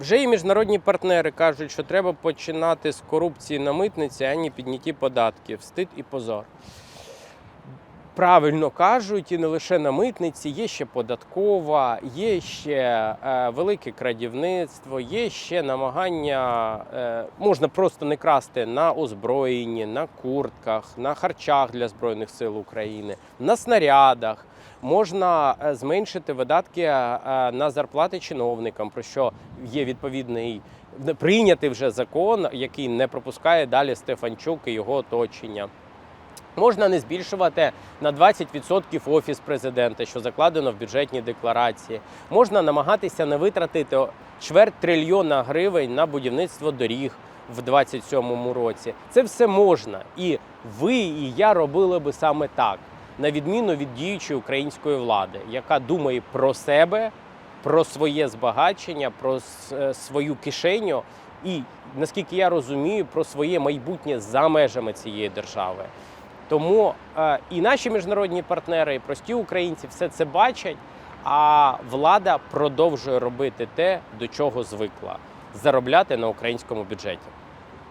Вже і міжнародні партнери кажуть, що треба починати з корупції на митниці, а не підняті податків, стид і позор. Правильно кажуть, і не лише на митниці, є ще податкова, є ще е, велике крадівництво, є ще намагання, е, можна просто не красти на озброєнні, на куртках, на харчах для Збройних сил України, на снарядах. Можна е, зменшити видатки е, на зарплати чиновникам, про що є відповідний прийнятий вже закон, який не пропускає далі Стефанчук і його оточення. Можна не збільшувати на 20% офіс президента, що закладено в бюджетній декларації. Можна намагатися не витратити чверть трильйона гривень на будівництво доріг в 2027 році. Це все можна. І ви, і я робили би саме так, на відміну від діючої української влади, яка думає про себе, про своє збагачення, про е, свою кишеню і, наскільки я розумію, про своє майбутнє за межами цієї держави. Тому е, і наші міжнародні партнери, і прості українці все це бачать. А влада продовжує робити те, до чого звикла заробляти на українському бюджеті.